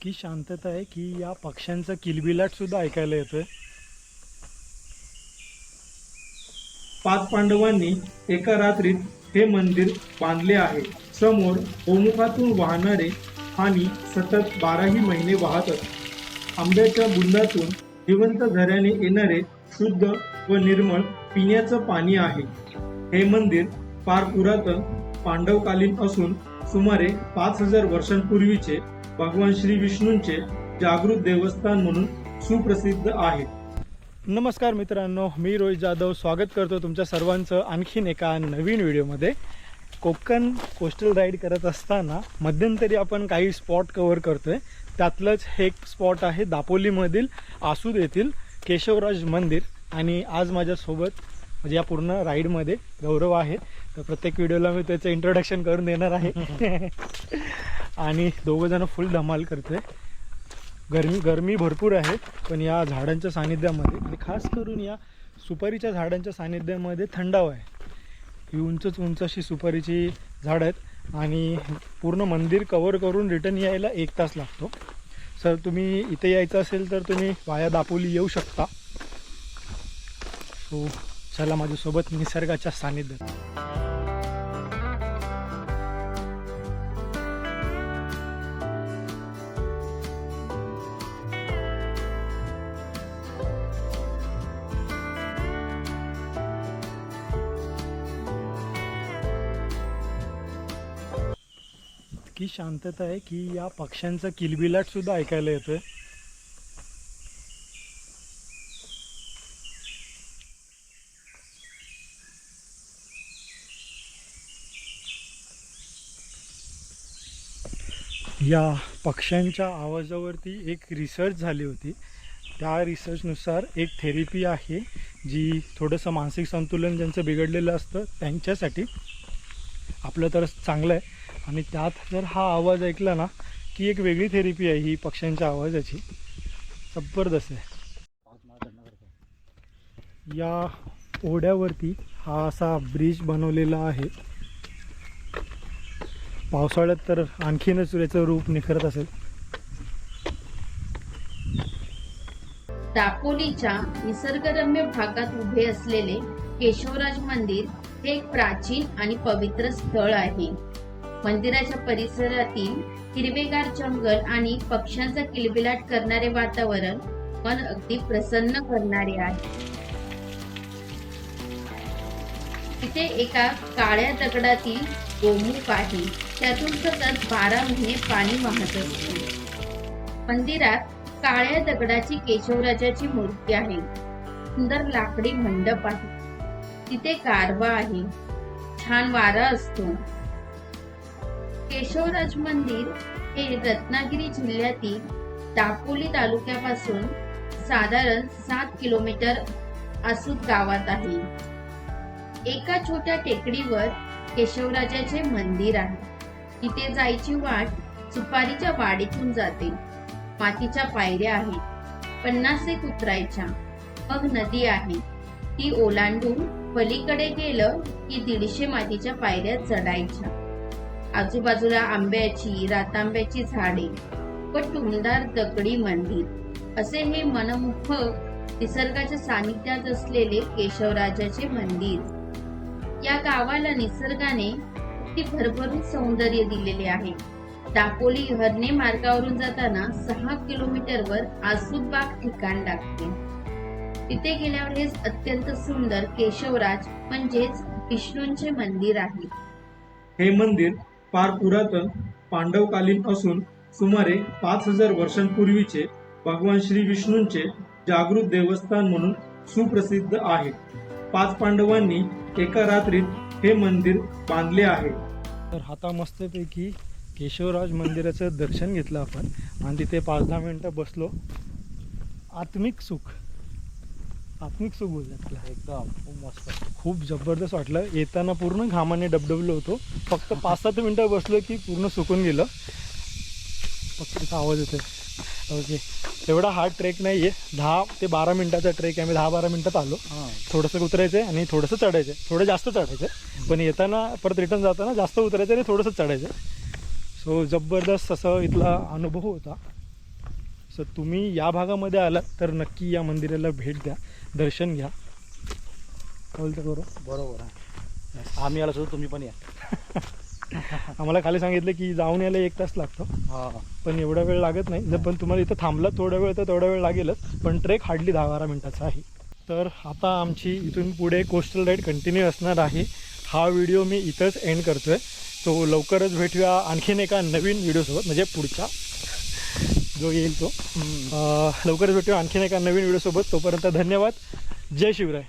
इतकी शांतता आहे की या पक्ष्यांचा किलबिलाट सुद्धा ऐकायला येतोय. पाच पांडवांनी एका रात्रीत हे मंदिर बांधले आहे. समोर गोमुखातून वाहणारे पाणी सतत बाराही महिने वाहत असते. आंब्याच्या बुंदातून जिवंत झऱ्याने येणारे शुद्ध व निर्मळ पिण्याचं पाणी आहे. हे मंदिर फार पुरातन पांडवकालीन असून सुमारे पाच हजार वर्षांपूर्वीचे भगवान श्री विष्णूंचे जागृत देवस्थान म्हणून सुप्रसिद्ध आहे. नमस्कार मित्रांनो मी रोहित जाधव स्वागत करतो तुमच्या सर्वांचं आणखीन एका नवीन व्हिडिओमध्ये. कोकण कोस्टल राईड करत असताना मध्यंतरी आपण काही स्पॉट कव्हर करतोय. त्यातलंच हे एक स्पॉट आहे दापोलीमधील आसूद येथील केशवराज मंदिर आणि आज माझ्यासोबत म्हणजे या पूर्ण राईडमध्ये गौरव आहे. तर प्रत्येक व्हिडिओला मी त्याचं इंट्रोडक्शन करून देणार आहे. आणि दोघंजणं फुल धमाल करते गरमी गरमी भरपूर आहे पण या झाडांच्या सानिध्यामध्ये आणि खास करून या सुपारीच्या झाडांच्या सानिध्यामध्ये थंडाव आहे. ही उंचच उंच अशी सुपारीची झाडं आहेत आणि पूर्ण मंदिर कवर करून रिटर्न यायला एक तास लागतो. सर तुम्ही इथे यायचं असेल तर तुम्ही वाया दापोली येऊ शकता. सो चला माझ्यासोबत निसर्गाच्या सानिध्यात. इतकी शांतता आहे की या पक्ष्यांचा किलबिलाट सुद्धा ऐकायला येतोय. या पक्ष्यांच्या आवाजावरती एक रिसर्च झाली होती. त्या रिसर्चनुसार एक थेरपी आहे जी थोडंसं मानसिक संतुलन ज्यांचं बिघडलेलं असतं त्यांच्यासाठी आपलं तर चांगलं आहे. आणि त्यात जर हा आवाज ऐकला ना की एक वेगळी थेरपी आहे ही पक्ष्यांच्या आवाजाची. जबरदस्त आहे. या ओढ्यावरती हा असा ब्रिज बनवलेला आहे. पावसाळ्यात तर आणखीनच याचं रूप निखरत असेल. दापोलीच्या निसर्गरम्य भागात उभे असलेले केशवराज मंदिर हे एक प्राचीन आणि पवित्र स्थळ आहे. मंदिराच्या परिसरातील हिरवेगार जंगल आणि पक्ष्यांचा किलबिलाट करणारे वातावरण मन अगदी प्रसन्न करणारे आहे. तिथे एका काळ्या दगडातील गोमुख आहे. त्यातून सतत बारा महिने पाणी वाहत असते. मंदिरात काळ्या दगडाची केशवराजाची मूर्ती आहे. सुंदर लाकडी मंडप आहे. तिथे कारवा आहे. छान वारा असतो. केशवराज मंदिर हे रत्नागिरी जिल्ह्यातील दापोली तालुक्यापासून साधारण सात किलोमीटर आसूद गावात आहे. एका छोट्या टेकडीवर केशवराजाचे मंदिर आहे. तिथे जायची वाट सुपारीच्या वाडीतून जाते. मातीच्या पायऱ्या आहेत. पन्नास एक उतरायच्या. मग नदी आहे. ती ओलांडून पलीकडे गेलं की दीडशे मातीच्या पायऱ्या चढायच्या. आजूबाजूला आंब्याची रातांब्याची झाडे व टुमदार दगडी मंदिर असे हे मनमोहक निसर्गाच्या सानिध्यात असलेले केशवराजाचे मंदिर. या गावाला निसर्गाने ती भरभरून सौंदर्य दिलेले आहे. दापोली हरणे मार्गावरून जाताना सहा किलोमीटरवर आसूदबाग ठिकाण लागते. तिथे गेल्यावर हे अत्यंत सुंदर केशवराज म्हणजेच विष्णूंचे मंदिर आहे. हे मंदिर फार पुरातन पांडवकालीन असून सुमारे पाच हजार वर्षांपूर्वीचे भगवान श्री विष्णूंचे जागृत देवस्थान म्हणून सुप्रसिद्ध आहे. पाच पांडवांनी एका रात्रीत हे मंदिर बांधले आहे. तर हाता मस्तपैकी केशवराज मंदिराचं दर्शन घेतलं आपण. आणि तिथे पाच दहा मिनटं बसलो. आत्मिक सुख. आत्मिक सुख त्याला. एकदम खूप मस्त. खूप जबरदस्त वाटलं. येताना पूर्ण घामाने डबडबलो होतो. फक्त पाच सात मिनटं बसलो की पूर्ण सुकून गेलं. फक्त आवाज येतोय. ओके. एवढा हार्ड ट्रेक नाही आहे दहा ते बारा मिनटाचा ट्रेक आहे. आम्ही दहा बारा मिनटात आलो. थोडंसं उतरायचं आहे आणि थोडंसं चढायचं आहे थोडं जास्त चढायचं आहे पण येताना परत रिटर्न जाताना जास्त उतरायचं आणि थोडंसं चढायचं आहे सो जबरदस्त असं इथला अनुभव होता. सो तुम्ही या भागामध्ये आलात तर नक्की या मंदिराला भेट द्या दर्शन घ्या. बोलतो करू बरोबर आहे. आम्ही आलो सुद्धा तुम्ही पण या. आम्हाला खाली सांगितलं की जाऊन यायला एक तास लागतो. हा. पण एवढा वेळ लागत नाही. जर पण तुम्हाला इथं थांबला थोडा वेळ तर तेवढा वेळ लागेलच. पण ट्रेक हार्डली दहा बारा मिनिटाचा आहे. तर आता आमची इथून पुढे कोस्टल राईड कंटिन्यू असणार आहे. हा व्हिडिओ मी इथंच एंड करतोय. तो लवकरच भेटूया आणखीन एका नवीन व्हिडिओसोबत म्हणजे पुढच्या जो येईल तो. लवकरच भेटूया आणखीन एका नवीन व्हिडिओसोबत. तोपर्यंत धन्यवाद. जय शिवराय.